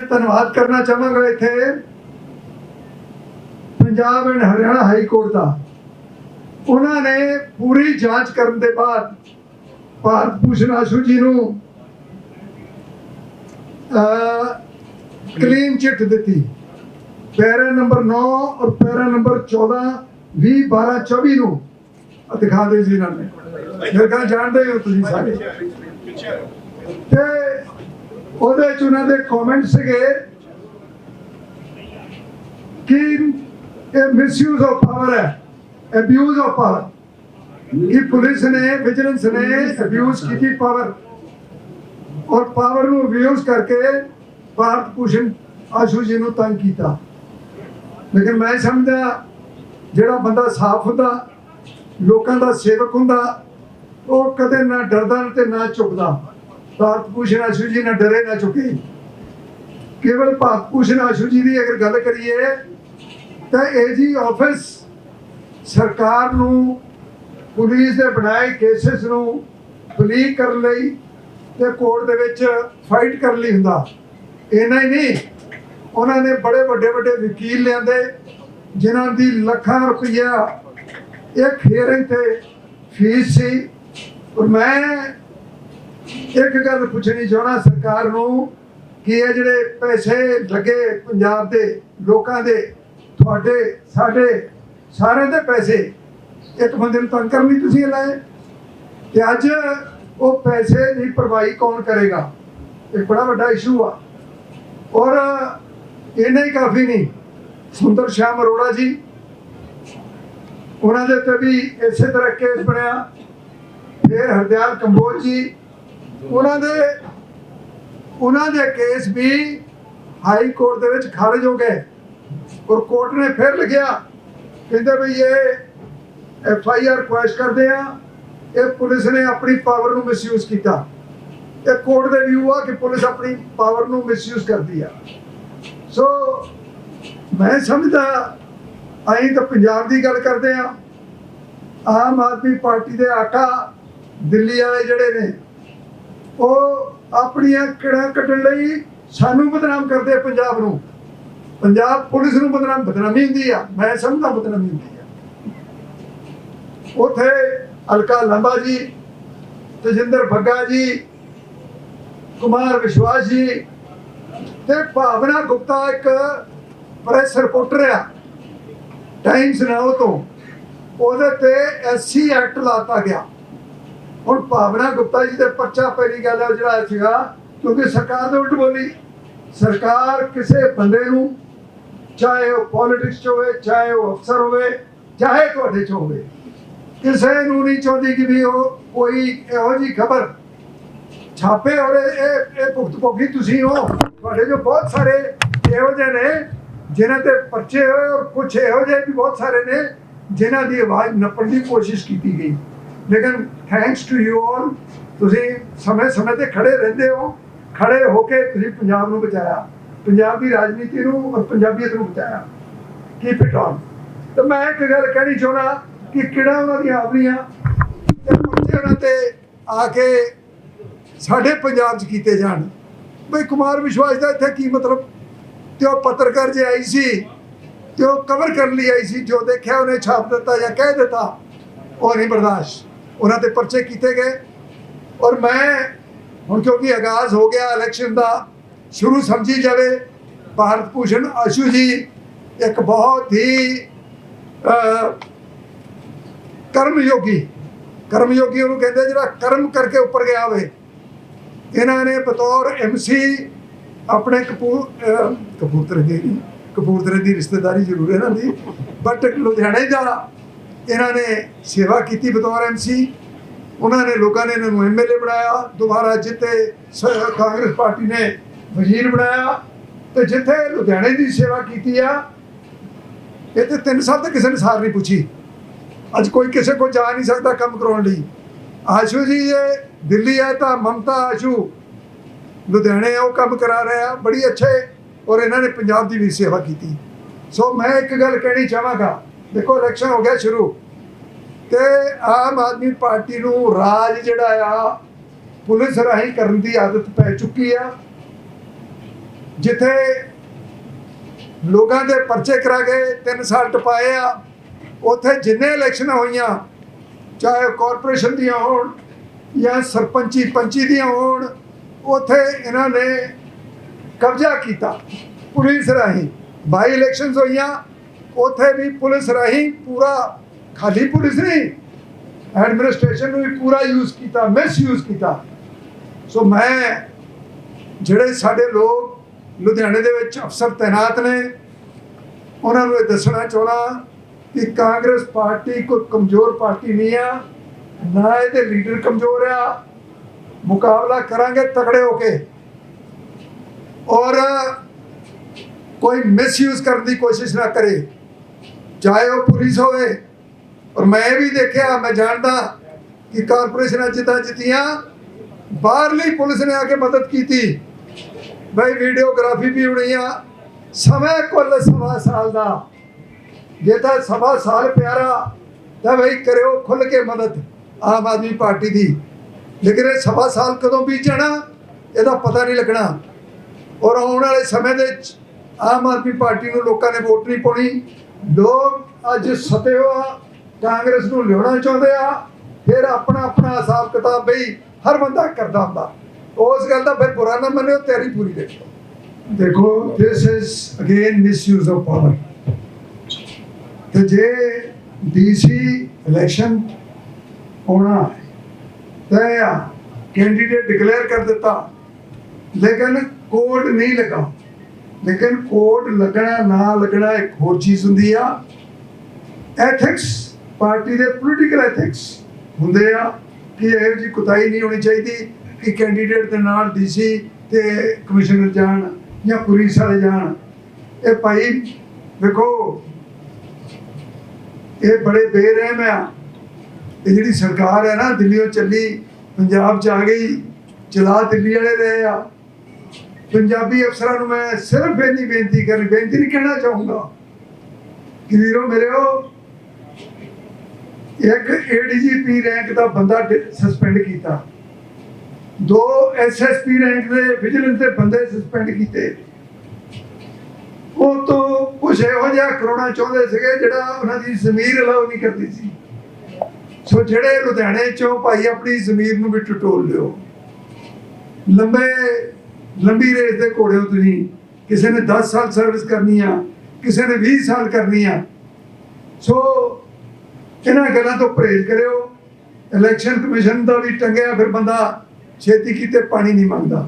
ਧੰਨਵਾਦ ਕਰਨਾ ਚਾਹਾਂਗਾ ਇੱਥੇ Punjab and Haryana high court ਦਾ। ਉਹਨਾਂ ਨੇ ਪੂਰੀ ਜਾਂਚ ਕਰਨ ਦੇ ਬਾਅਦ ਭਾਰਤ ਭੂਸ਼ਣ ਆਸ਼ੂ ਜੀ ਨੂੰ ਕਲੀਨ ਚਿੱਟ ਦਿੱਤੀ। ਪੈਰਾ ਨੰਬਰ 9 ਔਰ ਪੈਰਾ ਨੰਬਰ 14 20 12 24 ਨੂੰ ਦਿਖਾ ਦੇ ਜੀ ਇਹਨਾਂ ਨੇ। ਮੇਰੇ ਖਿਆਲ ਜਾਣਦੇ ਹੋ ਤੁਸੀਂ ਸਾਰੇ। ਤੇ ਉਹਦੇ ਚ ਉਹਨਾਂ ਦੇ ਕਮੈਂਟ ਸੀਗੇ ਕਿ ਇਹ ਮਿਸਯੂਜ਼ ਆਫ ਪਾਵਰ ਹੈ ਅਬਿਊਜ਼ ਆਫ ਪਾਵਰ ਕਿ ਪੁਲਿਸ ਨੇ ਵਿਜੀਲੈਂਸ ਨੇ ਅਬਿਊਜ਼ ਕੀਤੀ ਪਾਵਰ ਔਰ ਪਾਵਰ ਨੂੰ ਅਬਿਊਜ਼ ਕਰਕੇ ਭਾਰਤ ਭੂਸ਼ਣ ਆਸ਼ੂ ਜੀ ਨੂੰ ਤੰਗ ਕੀਤਾ। ਲੇਕਿਨ ਮੈਂ ਸਮਝਦਾ, ਜਿਹੜਾ ਬੰਦਾ ਸਾਫ਼ ਹੁੰਦਾ, ਲੋਕਾਂ ਦਾ ਸੇਵਕ ਹੁੰਦਾ, ਉਹ ਕਦੇ ਨਾ ਡਰਦਾ ਤੇ ਨਾ ਝੁਕਦਾ। ਭਾਰਤ ਭੂਸ਼ਣ ਆਸ਼ੂ ਜੀ ਨਾ ਡਰੇ ਨਾ ਚੁੱਕੇ ਕੇਵਲ ਭਾਰਤ ਭੂਸ਼ਣ ਆਸ਼ੂ ਜੀ ਦੀ ਅਗਰ ਗੱਲ ਕਰੀਏ, ਤਾਂ ਇਹ ਜੀ ਆਫਿਸ ਸਰਕਾਰ ਨੂੰ, ਪੁਲਿਸ ਦੇ ਬਣਾਏ ਕੇਸਿਸ ਨੂੰ ਬਲੀਕ ਕਰਨ ਲਈ ਤੇ ਕੋਰਟ ਦੇ ਵਿੱਚ ਫਾਈਟ ਕਰਨ ਲਈ ਹੁੰਦਾ। ਇੰਨਾ ਹੀ ਨਹੀਂ, ਉਹਨਾਂ ਨੇ ਬੜੇ ਵੱਡੇ ਵੱਡੇ ਵਕੀਲ ਲਿਆਂਦੇ, ਜਿਨ੍ਹਾਂ ਦੀ ਲੱਖਾਂ ਰੁਪਈਆ ਇੱਕ ਹੀਅਰਿੰਗ ਤੇ ਫੀਸ ਸੀ। ਔਰ ਮੈਂ ਇੱਕ ਗੱਲ ਪੁੱਛਣੀ ਚਾਹਣਾ ਸਰਕਾਰ ਨੂੰ ਕਿ ਇਹ ਜਿਹੜੇ ਪੈਸੇ ਲੱਗੇ ਪੰਜਾਬ ਦੇ ਲੋਕਾਂ ਦੇ, ਤੁਹਾਡੇ, ਸਾਡੇ ਸਾਰਿਆਂ ਦੇ ਪੈਸੇ, ਇੱਕ ਬੰਦੇ ਨੂੰ ਤੰਗ ਕਰਨ ਲਈ ਤੁਸੀਂ ਲਾਏ ਤੇ ਅੱਜ ਉਹ ਪੈਸੇ ਦੀ ਭਰਵਾਈ ਕੌਣ ਕਰੇਗਾ? ਇਹ ਬੜਾ ਵੱਡਾ ਇਸ਼ੂ ਆ। ਔਰ ਇੰਨਾ ਹੀ ਕਾਫੀ ਨਹੀਂ, ਸੁੰਦਰ ਸ਼ਾਮ ਅਰੋੜਾ ਜੀ। ਉਹਨਾਂ ਦੇ ਤੇ ਵੀ ਇਸੇ ਤਰ੍ਹਾਂ ਕੇਸ ਬਣਿਆ। ਫਿਰ ਹਰਦਿਆਲ ਕੰਬੋਜ ਜੀ ਉਹਨਾਂ ਦੇ ਉਹਨਾਂ ਦੇ ਕੇਸ ਵੀ ਹਾਈ ਕੋਰਟ ਦੇ ਵਿੱਚ ਖਾਰਜ ਹੋ ਗਏ। ਔਰ ਕੋਰਟ ਨੇ ਫਿਰ ਲਿਖਿਆ ਕਹਿੰਦੇ ਵੀ ਇਹ ਐਫ ਆਈ ਆਰ ਕੁਐਸ਼ ਕਰਦੇ ਆ, ਇਹ ਪੁਲਿਸ ਨੇ ਆਪਣੀ ਪਾਵਰ ਨੂੰ ਮਿਸਯੂਜ਼ ਕੀਤਾ। ਇਹ ਕੋਰਟ ਦੇ ਵਿਊ ਆ ਕਿ ਪੁਲਿਸ ਆਪਣੀ ਪਾਵਰ ਨੂੰ ਮਿਸਯੂਜ਼ ਕਰਦੀ ਆ। ਸੋ ਮੈਂ ਸਮਝਦਾ, ਅਸੀਂ ਤਾਂ ਪੰਜਾਬ ਦੀ ਗੱਲ ਕਰਦੇ ਆ। ਆਮ ਆਦਮੀ ਪਾਰਟੀ ਦੇ ਆਕਾ ਦਿੱਲੀ ਵਾਲੇ ਜਿਹੜੇ ਨੇ ਉਹ ਆਪਣੀਆਂ ਕਿੜਾਂ ਕੱਢਣ ਲਈ ਸਾਨੂੰ ਬਦਨਾਮ ਕਰਦੇ ਪੰਜਾਬ ਨੂੰ। ਪੰਜਾਬ ਪੁਲਿਸ ਨੂੰ ਬਦਨਾਮ ਬਦਨਾਮੀ ਹੁੰਦੀ ਆ। ਮੈਂ ਸਮਝਦਾ ਬਦਨਾਮੀ ਹੁੰਦੀ ਆ। ਉਥੇ ਅਲਕਾ ਲੰਬਾ ਜੀ, ਤਜਿੰਦਰ ਬੱਗਾ ਜੀ, ਕੁਮਾਰ ਵਿਸ਼ਵਾਸ ਜੀ ਤੇ ਭਾਵਨਾ ਗੁਪਤਾ ਇੱਕ ਪ੍ਰੈਸ ਰਿਪੋਰਟਰ ਆ ਟਾਈਮਸ ਨਾਓ ਤੋਂ। ਉਹਦੇ ਤੇ ਐਸਸੀ ਐਕਟ ਲਾਤਾ ਗਿਆ। ਹੁਣ ਭਾਵਨਾ ਗੁਪਤਾ ਜੀ ਦੇ ਪਰਚਾ ਪਹਿਲੀ ਗੱਲ ਹੈ ਜਿਹੜਾ ਸੀਗਾ, ਕਿਉਂਕਿ ਸਰਕਾਰ ਦੇ ਉਲਟ ਬੋਲੀ। ਸਰਕਾਰ ਕਿਸੇ ਬੰਦੇ ਨੂੰ, ਚਾਹੇ ਉਹ ਪੋਲਿਟਿਕਸ ਚ ਹੋਵੇ, ਚਾਹੇ ਉਹ ਅਫਸਰ ਹੋਵੇ, ਚਾਹੇ ਤੁਹਾਡੇ ਚ ਹੋਵੇ, ਕਿਸੇ ਨੂੰ ਨਹੀਂ ਚਾਹੁੰਦੀ ਕਿ ਵੀ ਉਹ ਕੋਈ ਇਹੋ ਜੀ ਖਬਰ ਛਾਪੇ ਔਰ ਇਹ, ਇਹ- ਇਹ ਭੋਗੀ ਤੁਸੀਂ ਹੋ। ਤੁਹਾਡੇ ਜੋ ਬਹੁਤ ਸਾਰੇ ਇਹੋ ਜਿਹੇ ਨੇ, ਜਿਨ੍ਹਾਂ ਤੇ ਪਰਚੇ ਹੋਏ ਔਰ ਕੁਝ ਇਹੋ ਜਿਹੇ ਵੀ ਬਹੁਤ ਸਾਰੇ ਨੇ, ਜਿਨ੍ਹਾਂ ਦੀ ਆਵਾਜ਼ ਨੱਪਣ ਦੀ ਕੋਸ਼ਿਸ਼ ਕੀਤੀ ਗਈ। ਲੇਕਿਨ ਥੈਂਕਸ ਟੂ ਯੂ ਆਲ ਤੁਸੀਂ ਸਮੇਂ ਸਮੇਂ ਤੇ ਖੜੇ ਰਹਿੰਦੇ ਹੋ। ਖੜੇ ਹੋ ਕੇ ਤੁਸੀਂ ਪੰਜਾਬ ਨੂੰ ਬਚਾਇਆ। ਪੰਜਾਬ ਦੀ ਰਾਜਨੀਤੀ ਨੂੰ ਔਰ ਪੰਜਾਬੀਅਤ ਨੂੰ ਬਚਾਇਆ। ਕੀ ਇਟ ਤਾਂ ਮੈਂ ਇੱਕ ਗੱਲ ਕਹਿਣੀ ਚਾਹੁੰਦਾ ਕਿ ਕਿਹੜਾ ਉਹਨਾਂ ਦੀਆਂ ਆਵਰੀਆਂ ਤੇ ਪਰਚੇ ਉਹਨਾਂ ਤੇ ਆ ਕੇ ਸਾਡੇ ਪੰਜਾਬ 'ਚ ਕੀਤੇ ਜਾਣ। ਬਈ ਕੁਮਾਰ ਵਿਸ਼ਵਾਸ ਦਾ ਇੱਥੇ ਕੀ ਮਤਲਬ? ਤੇ ਉਹ ਪੱਤਰਕਾਰ ਜੇ ਆਈ ਸੀ, ਤੇ ਉਹ ਕਵਰ ਕਰਨ ਲਈ ਆਈ ਸੀ, ਜੋ ਦੇਖਿਆ ਉਹਨੇ ਛਾਪ ਦਿੱਤਾ ਜਾਂ ਕਹਿ ਦਿੱਤਾ, ਉਹ ਨਹੀਂ ਬਰਦਾਸ਼ਤ। ਉਹਨਾਂ ਤੇ ਪਰਚੇ ਕੀਤੇ ਗਏ। ਔਰ ਮੈਂ ਹੁਣ ਕਿਉਂਕਿ ਆਗਾਜ਼ ਹੋ ਗਿਆ ਇਲੈਕਸ਼ਨ ਦਾ, ਸ਼ੁਰੂ ਸਮਝੀ ਜਾਵੇ, ਭਾਰਤ ਭੂਸ਼ਣ ਆਸ਼ੂ ਜੀ ਇੱਕ ਬਹੁਤ ਹੀ ਕਰਮਯੋਗੀ ਕਰਮਯੋਗੀ ਉਹਨੂੰ ਕਹਿੰਦੇ ਜਿਹੜਾ ਕਰਮ ਕਰਕੇ ਉੱਪਰ ਗਿਆ ਹੋਵੇ। ਇਹਨਾਂ ਨੇ ਬਤੌਰ ਐਮਸੀ ਆਪਣੇ ਕਪੂਰ ਅਹ, ਕਪੂਰਥਲੇ ਦੀ ਕਪੂਰਥਲੇ ਦੀ ਰਿਸ਼ਤੇਦਾਰੀ ਜ਼ਰੂਰ ਇਹਨਾਂ ਦੀ ਬਟ ਲੁਧਿਆਣੇ ਦਾ ਇਹਨਾਂ ਨੇ ਸੇਵਾ ਕੀਤੀ ਬਤੌਰ ਐਮਸੀ ਉਹਨਾਂ ਨੇ ਲੋਕਾਂ ਨੇ ਇਹਨਾਂ ਨੂੰ ਐਮਐਲਏ ਬਣਾਇਆ। ਦੁਬਾਰਾ ਜਿੱਤੇ ਸ- ਕਾਂਗਰਸ ਪਾਰਟੀ ਨੇ ਵਜ਼ੀਰ ਬਣਾਇਆ ਤੇ ਜਿੱਥੇ ਲੁਧਿਆਣੇ ਦੀ ਸੇਵਾ ਕੀਤੀ ਆ ਇਹ ਤੇ 3 ਸਾਲ ਤੱਕ ਕਿਸੇ ਨੇ ਸਾਰ ਨਹੀਂ ਪੁੱਛੀ। ਅੱਜ ਕੋਈ ਕਿਸੇ ਕੋ ਜਾ ਨਹੀਂ ਸਕਦਾ ਕੰਮ ਕਰਾਉਣ ਲਈ। ਆਸ਼ੂ ਜੀ, ਇਹ ਦਿੱਲੀ ਹੈ ਤਾਂ ਮਮਤਾ ਆਸ਼ੂ ਲੁਧਿਆਣੇ ਉਹ ਕੰਮ ਕਰਾ ਰਿਹਾ, ਬੜੀ ਅੱਛੇ ਔਰ ਇਹਨਾਂ ਨੇ ਪੰਜਾਬ ਦੀ ਵੀ ਸੇਵਾ ਕੀਤੀ। ਸੋ ਮੈਂ ਇੱਕ ਗੱਲ ਕਹਿਣੀ ਚਾਹਾਂਗਾ ਦੇਖੋ ਇਲੈਕਸ਼ਨ ਹੋ ਗਿਆ ਸ਼ੁਰੂ। ਤੇ ਆਮ ਆਦਮੀ ਪਾਰਟੀ ਨੂੰ ਰਾਜ ਜਿਹੜਾ ਆ, ਪੁਲਿਸ ਰਾਹੀਂ ਕਰਨ ਦੀ ਆਦਤ ਪੈ ਚੁੱਕੀ ਆ। ਜਿੱਥੇ ਲੋਕਾਂ ਦੇ ਪਰਚੇ ਕਰਾ ਕੇ 3 ਸਾਲ ਟਪਾਏ ਆ, ਉੱਥੇ ਜਿੰਨੇ ਇਲੈਕਸ਼ਨਾਂ ਹੋਈਆਂ, ਚਾਹੇ ਕਾਰਪੋਰੇਸ਼ਨ ਦੀਆਂ ਹੋਣ ਜਾਂ ਸਰਪੰਚੀ ਪੰਚੀ ਦੀਆਂ ਹੋਣ, ਉੱਥੇ ਇਹਨਾਂ ਨੇ ਕਬਜ਼ਾ ਕੀਤਾ ਪੁਲਿਸ ਰਾਹੀਂ। ਬਾਈ ਇਲੈਕਸ਼ਨਸ ਹੋਈਆਂ ਉੱਥੇ ਵੀ ਪੁਲਿਸ ਰਾਹੀਂ, ਪੂਰਾ ਖਾਲੀ ਪੁਲਿਸ ਨਹੀਂ ਐਡਮਿਨਿਸਟ੍ਰੇਸ਼ਨ ਨੂੰ ਵੀ ਪੂਰਾ ਯੂਜ਼ ਕੀਤਾ ਮਿਸ ਯੂਜ਼ ਕੀਤਾ। ਸੋ ਮੈਂ, ਜਿਹੜੇ ਸਾਡੇ ਲੋਕ ਲੁਧਿਆਣੇ ਦੇ ਵਿੱਚ ਅਫਸਰ ਤਾਇਨਾਤ ਨੇ, ਉਹਨਾਂ ਨੂੰ ਇਹ ਦੱਸਣਾ ਚਾਹਣਾ ਕਿ ਕਾਂਗਰਸ ਪਾਰਟੀ ਕੋਈ ਕਮਜ਼ੋਰ ਪਾਰਟੀ ਨਹੀਂ ਆ, ਨਾ ਇਹਦੇ ਲੀਡਰ ਕਮਜ਼ੋਰ ਆ। ਮੁਕਾਬਲਾ ਕਰਾਂਗੇ ਤਕੜੇ ਹੋ ਕੇ। ਔਰ ਕੋਈ ਮਿਸਯੂਜ਼ ਕਰਨ ਦੀ ਕੋਸ਼ਿਸ਼ ਨਾ ਕਰੇ। ਚਾਹੇ ਉਹ ਪੁਲਿਸ ਹੋਵੇ, ਔਰ ਮੈਂ ਵੀ ਦੇਖਿਆ, ਮੈਂ ਜਾਣਦਾ ਕਿ ਕਾਰਪੋਰੇਸ਼ਨਾਂ ਜਿੱਦਾਂ ਜਿੱਤੀਆਂ, ਬਾਹਰਲੀ ਪੁਲਿਸ ਨੇ ਆ ਕੇ ਮਦਦ ਕੀਤੀ। ਬਈ ਵੀਡੀਓਗ੍ਰਾਫੀ ਵੀ ਹੋਣੀ ਆ, ਸਮੇਂ ਕੁੱਲ ਸਵਾ ਸਾਲ ਦਾ। ਜੇ ਤਾਂ ਸਵਾ ਸਾਲ ਪਿਆਰਾ, ਤਾਂ ਬਈ ਕਰਿਓ ਖੁੱਲ ਕੇ ਮਦਦ ਆਮ ਆਦਮੀ ਪਾਰਟੀ ਦੀ। ਲੇਕਿਨ ਇਹ ਸਵਾ ਸਾਲ ਕਦੋਂ ਬੀਤ ਜਾਣਾ, ਇਹਦਾ ਪਤਾ ਨਹੀਂ ਲੱਗਣਾ। ਔਰ ਆਉਣ ਵਾਲੇ ਸਮੇਂ ਦੇ ਆਮ ਆਦਮੀ ਪਾਰਟੀ ਨੂੰ ਲੋਕਾਂ ਨੇ ਵੋਟ ਨਹੀਂ ਪਾਉਣੀ। ਲੋਕ ਅੱਜ ਸਤੇ ਹੋਆ ਕਾਂਗਰਸ ਨੂੰ ਲਿਆਉਣਾ ਚਾਹੁੰਦੇ ਆ, ਫਿਰ ਆਪਣਾ ਆਪਣਾ ਹਿਸਾਬ ਕਿਤਾਬ ਬਈ ਹਰ ਬੰਦਾ ਕਰਦਾ ਹੁੰਦਾ। ਉਸ ਗੱਲ ਦਾ ਫਿਰ ਬੁਰਾ ਨਾ ਮੰਨਿਓ, ਤਿਆਰੀ ਪੂਰੀ ਦੇਖੋ। ਦੇਖੋ this is again misuse of power ਤੇ ਜੇ ਡੀਸੀ ਇਲੈਕਸ਼ਨ ਹੋਣਾ ਤੈਅ ਕੈਂਡੀਡੇਟ ਡਿਕਲੇਅਰ ਕਰ ਦਿੱਤਾ, ਲੇਕਿਨ ਕੋਡ ਨਹੀਂ ਲੱਗਾ ਲੇਕਿਨ ਕੋਰਟ ਲੱਗਣਾ, ਨਾ ਲੱਗਣਾ ਇੱਕ ਹੋਰ ਚੀਜ਼ ਹੁੰਦੀ ਆ। ਐਥਿਕਸ ਪਾਰਟੀ ਦੇ ਪੋਲੀਟੀਕਲ ਐਥਿਕਸ ਹੁੰਦੇ ਆ ਕਿ ਇਹੋ ਜੀ ਕੁਤਾਈ ਨਹੀਂ ਹੋਣੀ ਚਾਹੀਦੀ ਕਿ ਕੈਂਡੀਡੇਟ ਦੇ ਨਾਲ ਡੀਸੀ ਤੇ ਕਮਿਸ਼ਨਰ ਜਾਣ ਜਾਂ ਪੁਲਿਸ ਵਾਲੇ ਜਾਣ। ਇਹ ਭਾਈ, ਵੇਖੋ, ਇਹ ਬੜੇ ਬੇਰਹਿਮ ਆ। ਇਹ ਜਿਹੜੀ ਸਰਕਾਰ ਹੈ ਨਾ ਦਿੱਲੀੋਂ ਚੱਲੀ, ਪੰਜਾਬ ਚ ਆ ਗਈ, ਚਲਾ ਦਿੱਲੀ ਵਾਲੇ ਰਹੇ ਆ। ਪੰਜਾਬੀ ਅਫਸਰਾਂ ਨੂੰ ਮੈਂ ਸਿਰਫ ਇੰਨੀ ਬੇਨਤੀ ਕਰ ਬੇਨਤੀ ਨਹੀਂ ਕਹਿਣਾ ਚਾਹੂੰਗਾ ਕਿ ਵੀਰੋ ਮੇਰਿਓ ਇੱਕ ਏਡੀਜੀਪੀ ਰੈਂਕ ਦਾ ਬੰਦਾ ਸਸਪੈਂਡ ਕੀਤਾ। ਦੋ ਐਸਐਸਪੀ ਰੈਂਕ ਦੇ ਵਿਜੀਲੈਂਸ ਦੇ ਬੰਦੇ ਸਸਪੈਂਡ ਕੀਤੇ। ਉਹ ਤੋਂ ਕੁਛ ਇਹੋ ਜਿਹਾ ਕਰੋਨਾ ਚਾਹੁੰਦੇ ਸੀਗੇ ਜਿਹੜਾ ਉਹਨਾਂ ਦੀ ਜ਼ਮੀਰ ਅਲਾਉ ਨਹੀਂ ਕਰਦੀ ਸੀ। ਸੋ ਜਿਹੜੇ ਲੁਧਿਆਣੇ ਚੋਂ ਭਾਈ ਆਪਣੀ ਜ਼ਮੀਰ ਨੂੰ ਵੀ ਟਟੋਲ ਲਿਓ। ਲੰਬੇ ਲੰਬੀ ਰੇਸ ਦੇ ਘੋੜੇ ਹੋ ਤੁਸੀਂ। ਕਿਸੇ ਨੇ 10 ਸਾਲ ਸਰਵਿਸ ਕਰਨੀ ਆ, ਕਿਸੇ ਨੇ 20 ਸਾਲ ਕਰਨੀ ਆ। ਸੋ ਇਹਨਾਂ ਗੱਲਾਂ ਤੋਂ ਪਰਹੇਜ਼ ਕਰਿਓ। ਇਲੈਕਸ਼ਨ ਕਮਿਸ਼ਨ ਦਾ ਵੀ ਟੰਗਿਆ, ਫਿਰ ਬੰਦਾ ਛੇਤੀ ਕੀਤੇ ਪਾਣੀ ਨਹੀਂ ਮੰਗਦਾ।